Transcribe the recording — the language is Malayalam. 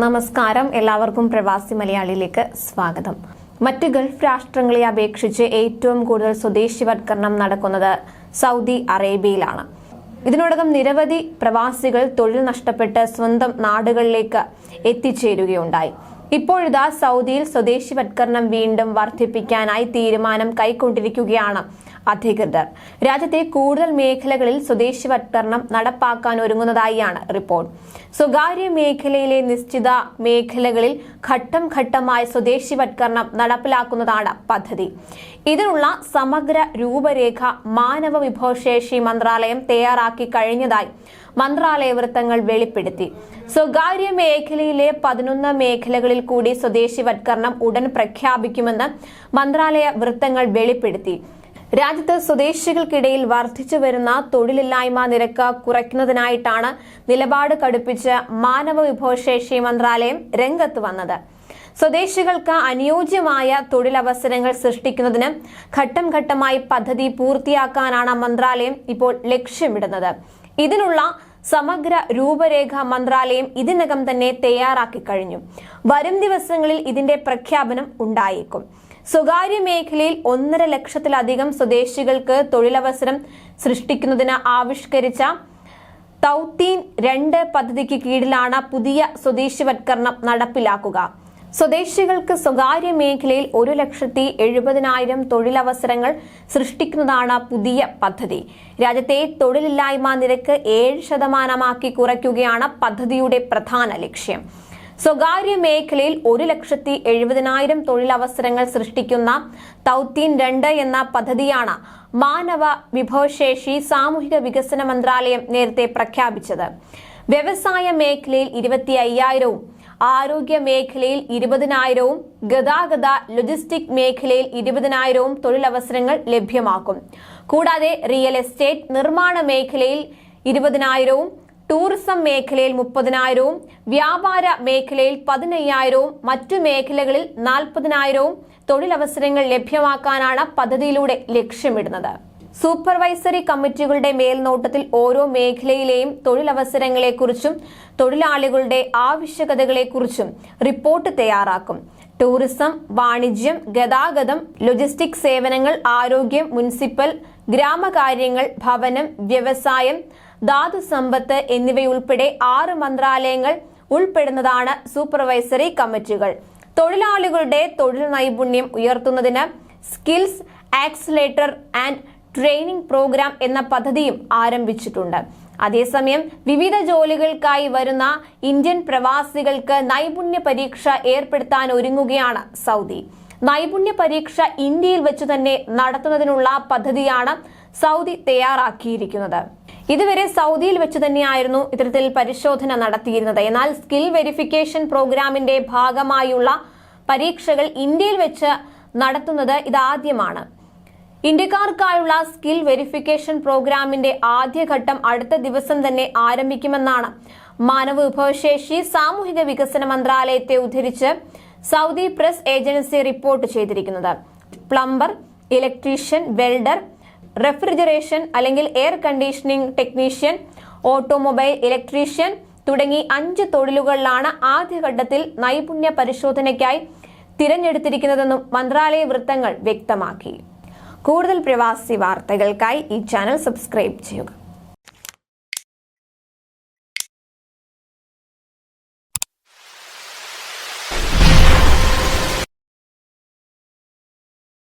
നമസ്കാരം. എല്ലാവർക്കും പ്രവാസി മലയാളിയിലേക്ക് സ്വാഗതം. മറ്റ് ഗൾഫ് രാഷ്ട്രങ്ങളെ അപേക്ഷിച്ച് ഏറ്റവും കൂടുതൽ സ്വദേശിവത്കരണം നടക്കുന്നത് സൗദി അറേബ്യയിലാണ്. ഇതിനോടകം നിരവധി പ്രവാസികൾ തൊഴിൽ നഷ്ടപ്പെട്ട് സ്വന്തം നാടുകളിലേക്ക് എത്തിച്ചേരുകയുണ്ടായി. ഇപ്പോഴിതാ സൗദിയിൽ സ്വദേശിവത്കരണം വീണ്ടും വർദ്ധിപ്പിക്കാനായി തീരുമാനം കൈക്കൊണ്ടിരിക്കുകയാണ് അധികൃതർ. രാജ്യത്തെ കൂടുതൽ മേഖലകളിൽ സ്വദേശിവത്കരണം നടപ്പാക്കാൻ ഒരുങ്ങുന്നതായാണ് റിപ്പോർട്ട്. സ്വകാര്യ മേഖലയിലെ നിശ്ചിത മേഖലകളിൽ ഘട്ടം ഘട്ടമായി സ്വദേശിവത്കരണം നടപ്പിലാക്കുന്നതാണ് പദ്ധതി. ഇതിനുള്ള സമഗ്ര രൂപരേഖ മാനവ വിഭവശേഷി മന്ത്രാലയം തയ്യാറാക്കി കഴിഞ്ഞതായി മന്ത്രാലയ വൃത്തങ്ങൾ വെളിപ്പെടുത്തി. സ്വകാര്യ മേഖലയിലെ പതിനൊന്ന് മേഖലകളിൽ കൂടി സ്വദേശിവത്കരണം ഉടൻ പ്രഖ്യാപിക്കുമെന്ന് മന്ത്രാലയ വൃത്തങ്ങൾ വെളിപ്പെടുത്തി. രാജ്യത്ത് സ്വദേശികൾക്കിടയിൽ വർദ്ധിച്ചു വരുന്ന തൊഴിലില്ലായ്മ നിരക്ക് കുറയ്ക്കുന്നതിനായിട്ടാണ് നിലപാട് കടുപ്പിച്ച് മാനവ വിഭവശേഷി മന്ത്രാലയം രംഗത്ത് വന്നത്. സ്വദേശികൾക്ക് അനുയോജ്യമായ തൊഴിലവസരങ്ങൾ സൃഷ്ടിക്കുന്നതിന് ഘട്ടം ഘട്ടമായി പദ്ധതി പൂർത്തിയാക്കാനാണ് മന്ത്രാലയം ഇപ്പോൾ ലക്ഷ്യമിടുന്നത്. ഇതിനുള്ള സമഗ്ര രൂപരേഖ മന്ത്രാലയം ഇതിനകം തന്നെ തയ്യാറാക്കി കഴിഞ്ഞു. വരും ദിവസങ്ങളിൽ ഇതിന്റെ പ്രഖ്യാപനം ഉണ്ടായേക്കും. സ്വകാര്യ മേഖലയിൽ ഒന്നര ലക്ഷത്തിലധികം സ്വദേശികൾക്ക് തൊഴിലവസരം സൃഷ്ടിക്കുന്നതിന് ആവിഷ്കരിച്ച തൗത്തീൻ രണ്ട് പദ്ധതിക്ക് കീഴിലാണ് പുതിയ സ്വദേശിവത്കരണം നടപ്പിലാക്കുക. സ്വദേശികൾക്ക് സ്വകാര്യ മേഖലയിൽ ഒരു ലക്ഷത്തി എഴുപതിനായിരം തൊഴിലവസരങ്ങൾ സൃഷ്ടിക്കുന്നതാണ് പുതിയ പദ്ധതി. രാജ്യത്തെ തൊഴിലില്ലായ്മ നിരക്ക് ഏഴ് ശതമാനമാക്കി കുറയ്ക്കുകയാണ് പദ്ധതിയുടെ പ്രധാന ലക്ഷ്യം. സ്വകാര്യ മേഖലയിൽ ഒരു ലക്ഷത്തി എഴുപതിനായിരം തൊഴിലവസരങ്ങൾ സൃഷ്ടിക്കുന്ന തൗത്തീൻ രണ്ട് എന്ന പദ്ധതിയാണ് മാനവ വിഭവശേഷി സാമൂഹിക വികസന മന്ത്രാലയം നേരത്തെ പ്രഖ്യാപിച്ചത്. വ്യവസായ മേഖലയിൽ ഇരുപത്തി അയ്യായിരവും ആരോഗ്യ മേഖലയിൽ ഇരുപതിനായിരവും ഗതാഗത ലോജിസ്റ്റിക് മേഖലയിൽ ഇരുപതിനായിരവും തൊഴിലവസരങ്ങൾ ലഭ്യമാക്കും. കൂടാതെ റിയൽ എസ്റ്റേറ്റ് നിർമ്മാണ മേഖലയിൽ ഇരുപതിനായിരവും ടൂറിസം മേഖലയിൽ മുപ്പതിനായിരവും വ്യാപാര മേഖലയിൽ പതിനയ്യായിരവും മറ്റു മേഖലകളിൽ നാൽപ്പതിനായിരവും തൊഴിലവസരങ്ങൾ ലഭ്യമാക്കാനാണ് പദ്ധതിയിലൂടെ ലക്ഷ്യമിടുന്നത്. സൂപ്പർവൈസറി കമ്മിറ്റികളുടെ മേൽനോട്ടത്തിൽ ഓരോ മേഖലയിലെയും തൊഴിലവസരങ്ങളെക്കുറിച്ചും തൊഴിലാളികളുടെ ആവശ്യകതകളെക്കുറിച്ചും റിപ്പോർട്ട് തയ്യാറാക്കും. ടൂറിസം വാണിജ്യം ഗതാഗതം ലോജിസ്റ്റിക് സേവനങ്ങൾ ആരോഗ്യം മുനിസിപ്പൽ ഗ്രാമകാര്യങ്ങൾ ഭവനം വ്യവസായം ധാതു സമ്പത്ത് എന്നിവയുൾപ്പെടെ ആറ് മന്ത്രാലയങ്ങൾ ഉൾപ്പെടുന്നതാണ് സൂപ്പർവൈസറി കമ്മിറ്റികൾ. തൊഴിലാളികളുടെ തൊഴിൽ നൈപുണ്യം ഉയർത്തുന്നതിന് skills accelerator and training program എന്ന പദ്ധതിയും ആരംഭിച്ചിട്ടുണ്ട്. അതേസമയം വിവിധ ജോലികൾക്കായി വരുന്ന ഇന്ത്യൻ പ്രവാസികൾക്ക് നൈപുണ്യ പരീക്ഷ ഏർപ്പെടുത്താൻ ഒരുങ്ങുകയാണ് സൗദി. നൈപുണ്യ പരീക്ഷ ഇന്ത്യയിൽ വെച്ച് തന്നെ നടത്തുന്നതിനുള്ള പദ്ധതിയാണ് സൗദി തയ്യാറാക്കിയിരിക്കുന്നത്. ഇതുവരെ സൗദിയിൽ വെച്ച് തന്നെയായിരുന്നു ഇത്തരത്തിൽ പരിശോധന നടത്തിയിരുന്നത്. എന്നാൽ സ്കിൽ വെരിഫിക്കേഷൻ പ്രോഗ്രാമിന്റെ ഭാഗമായുള്ള പരീക്ഷകൾ ഇന്ത്യയിൽ വെച്ച് നടത്തുന്നത് ഇതാദ്യമാണ്. ഇന്ത്യക്കാർക്കായുള്ള സ്കിൽ വെരിഫിക്കേഷൻ പ്രോഗ്രാമിന്റെ ആദ്യഘട്ടം അടുത്ത ദിവസം തന്നെ ആരംഭിക്കുമെന്നാണ് മാനവ വിഭവശേഷി സാമൂഹിക വികസന മന്ത്രാലയത്തെ ഉദ്ധരിച്ച് സൗദി പ്രസ് ഏജൻസി റിപ്പോർട്ട് ചെയ്തിരിക്കുന്നത്. പ്ലംബർ ഇലക്ട്രീഷ്യൻ വെൽഡർ റെഫ്രിജറേഷൻ അല്ലെങ്കിൽ air conditioning technician automobile electrician തുടങ്ങി അഞ്ച് തൊഴിലുകളിലാണ് ആദ്യഘട്ടത്തിൽ നൈപുണ്യ പരിശോധനയ്ക്കായി തിരഞ്ഞെടുത്തിരിക്കുന്നതെന്നും മന്ത്രാലയ വൃത്തങ്ങൾ വ്യക്തമാക്കി. കൂടുതൽ പ്രവാസി വാർത്തകൾക്കായി ഈ ചാനൽ സബ്സ്ക്രൈബ് ചെയ്യുക.